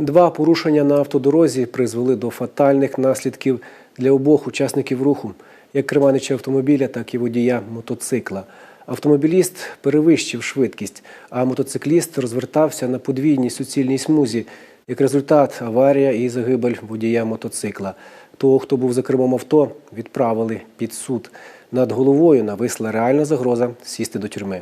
Два порушення на автодорозі призвели до фатальних наслідків для обох учасників руху, як керманича автомобіля, так і водія мотоцикла. Автомобіліст перевищив швидкість, а мотоцикліст розвертався на подвійній суцільній смузі. Як результат, аварія і загибель водія мотоцикла. Того, хто був за кермом авто, відправили під суд. Над головою нависла реальна загроза сісти до тюрми.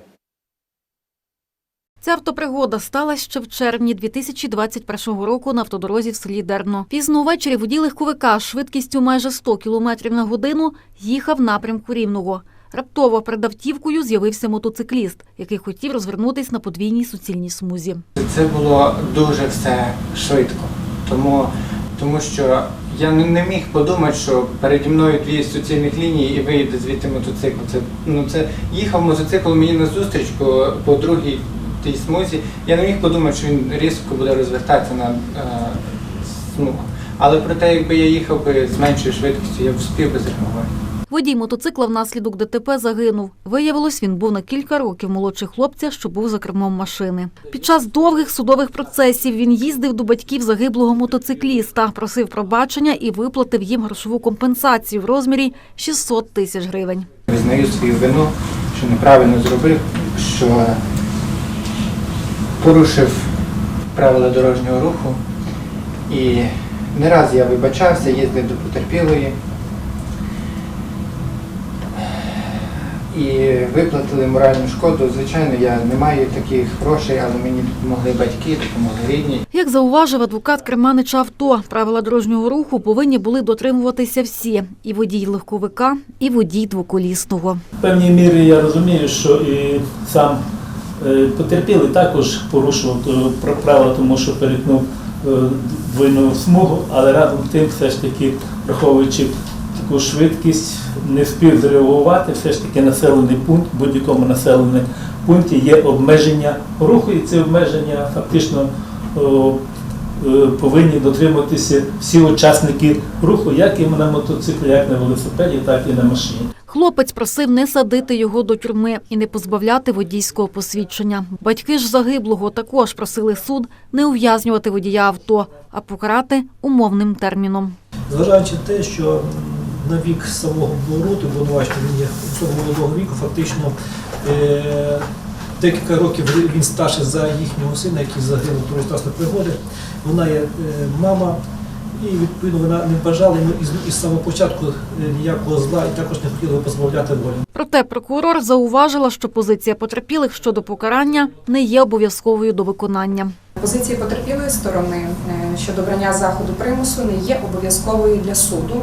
Ця автопригода сталася ще в червні 2021 року на автодорозі в селі Дерно. Пізно увечері водій легковика з швидкістю майже 100 км на годину їхав напрямку Рівного. Раптово перед автівкою з'явився мотоцикліст, який хотів розвернутись на подвійній суцільній смузі. Це було дуже все швидко, тому, тому що я не міг подумати, що переді мною дві суцільних лінії і виїде звідти мотоцикл. Це, ну, це їхав мотоцикл мені на зустріч по, по другій тій смузі. Я не міг подумати, що він різко буде розвертатися на е, смугу. Але проте, якби я їхав би з меншою швидкістю, я б встиг би зреагувати. Водій мотоцикла внаслідок ДТП загинув. Виявилось, він був на кілька років молодший хлопця, що був за кермом машини. Під час довгих судових процесів він їздив до батьків загиблого мотоцикліста, просив пробачення і виплатив їм грошову компенсацію в розмірі 600 тисяч гривень. Визнаю свою вину, що неправильно зробив, що порушив правила дорожнього руху. І не раз я вибачався, їздив до потерпілої. І виплатили моральну шкоду. Звичайно, я не маю таких грошей, але мені допомогли батьки, допомогли рідні. Як зауважив адвокат керманича авто, правила дорожнього руху повинні були дотримуватися всі – і водій легковика, і водій двоколісного. В певній мірі я розумію, що і сам потерпілий також порушував е, правила, тому що перетнув е, двойну смугу, але разом з тим, все ж таки, враховуючи таку швидкість, не встиг зреагувати, все ж таки населений пункт, в будь-якому населеному пункті є обмеження руху, і це обмеження фактично е, повинні дотримуватися всі учасники руху, як і на мотоциклі, як на велосипеді, так і на машині. Хлопець просив не садити його до тюрми і не позбавляти водійського посвідчення. Батьки ж загиблого також просили суд не ув'язнювати водія авто, а покарати умовним терміном. Зважаючи те, що на вік самого Борути, обвинувачення він є молодого віку, фактично е, декілька років він старший за їхнього сина, який загинув в трансної пригоди. Вона є е, мама, і відповідно вона не бажала йому із, із самого початку е, ніякого зла і також не хотіла позбавляти волі. Проте прокурор зауважила, що позиція потерпілих щодо покарання не є обов'язковою до виконання. Позиція потерпілої сторони е, щодо брання заходу примусу не є обов'язковою для суду,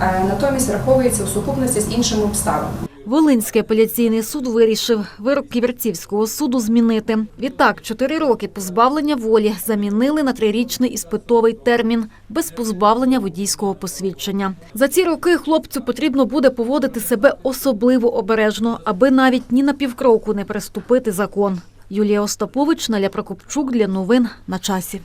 е, натомість враховується у сукупності з іншими обставинами. Волинський апеляційний суд вирішив вирок Ківерцівського суду змінити. Відтак, чотири роки позбавлення волі замінили на трирічний іспитовий термін без позбавлення водійського посвідчення. За ці роки хлопцю потрібно буде поводити себе особливо обережно, аби навіть ні на півкроку не переступити закон. Юлія Остапович, Наля Прокопчук для новин на часі.